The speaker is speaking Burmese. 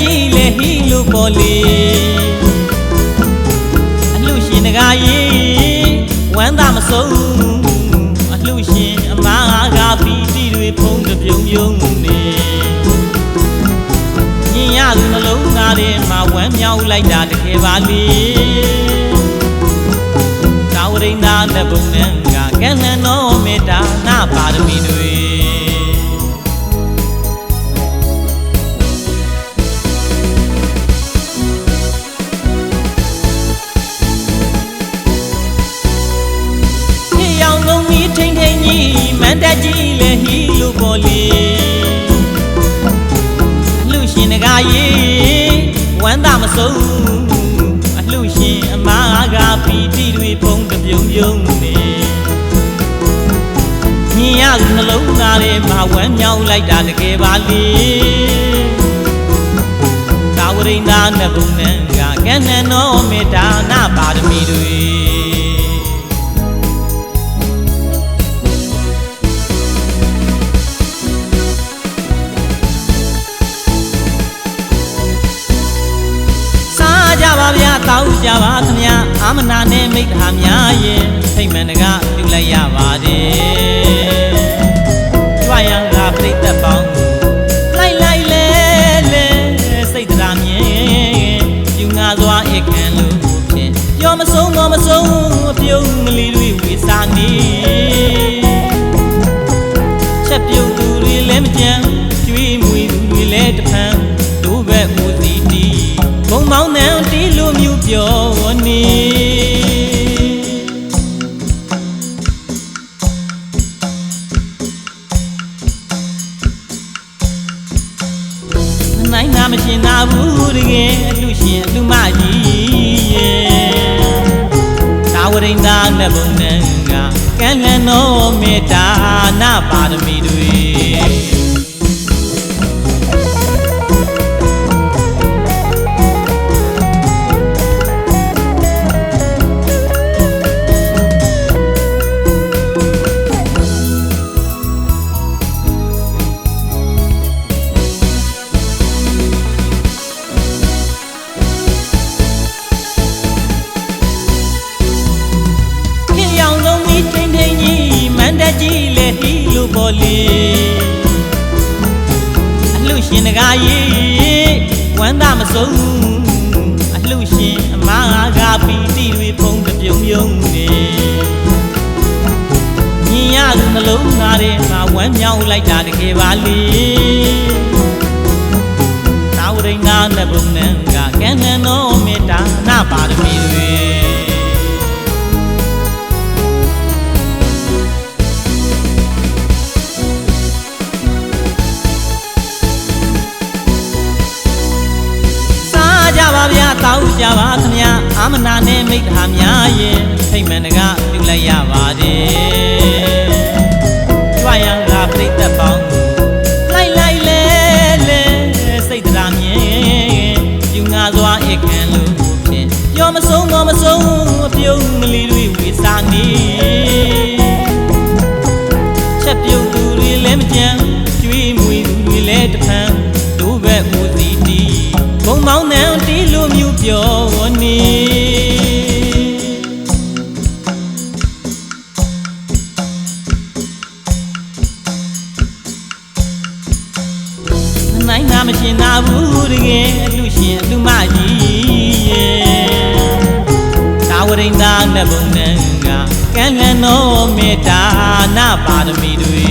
ကြီးလေဟီလို့ပေါ်လေအလှရှင်တကားရေးဝမ်းသာမဆုံးအလှရှင်အမားကပီတီတွေဖုံးတပြုံပြုံနေညင်ရသူနှလုံးသားထဲမှာဝမ်းမြောက်လိုက်တာတကယ်ပါလေတာဝရိန္ဒာနဲ့ဘုံနဲ့ကကဲနှံ တက်ကြီးလေဟီလို့ပေါ်လေအလှရှင်တကားရေးဝမ်းသာမဆုံးအလှရှင်အမားကပီတီတွေဖုံးတပြုံပြုံနေမြင်ရသူနှလုံးသားထဲမှာဝမ်းမြောက်လိုက်တာတကယ်ပါလေသာဝရိန္ဒာနဲ့ဘုံနဲ့ကကဲနှံတော်မေတ္တာနာပါရမီတွေ ပါဗျာတောက်ကြပါခမညာအာမနာနဲ့မိတ္တာများရဲ့ဖိတ်မှန်တကပြုလိုက်ရပါတယ်ကြွရန်ကပြိတ္တပေါင်းလိုက်လိုက်လဲလဲစိတ်တရားမြင်ယူငါစွာဧကံလို့ဖြင့်ပြောမဆုံးတော့မဆုံးအပြုံးမလီတွေဝေစာနေချက်ပြုတ်သူတွေလည်းမကြမ်းကျွေးမွေသူတွေလည်းတဖန် နိုင်နာမရှင်နာဘူးတကယ်အလူရှင်အလူမကြီးရဲ့သာဝရိန္ဒာနဲ့ဘုံနဲ့ကကံလန်တော်မေတ္တာနာပါရမီတွေ လို့ပေါ်လေအလှရှင်တကားရေးဝမ်းသာမဆုံးအလှရှင်အမားကပီတီတွေဖုံးတပြုံပြုံနေမြင်ရသူနှလုံးသားထဲမှာဝမ်းမြောက်လိုက်တာတကယ်ပါလေသာဝရိန္ဒာနဲ့ဘုံနဲ့ကကဲနှံတော်မေတ္တာနာပါရမီတွေ ဗျာတောက်ကြပါခမညာအာမနာနဲ့မိတ္တာများရဲ့ထိတ်မှန်တကပြုလိုက်ရပါတယ်ကြွရန်ကပြိတ္တပေါင်းလိုက်လိုက်လဲလဲစိတ်တရားမြင်ယူငါစွာဧကံလို့ဖြင့်ပြောမဆုံးတော့မဆုံး နိုင်နာမရှင်နာဘူးတကယ်အလူရှင်အလူမကြီးရဲ့သာဝရိန္ဒာနဲ့ဘုံနဲ့ကကံလန်တော်မေတ္တာနာပါရမီတွေ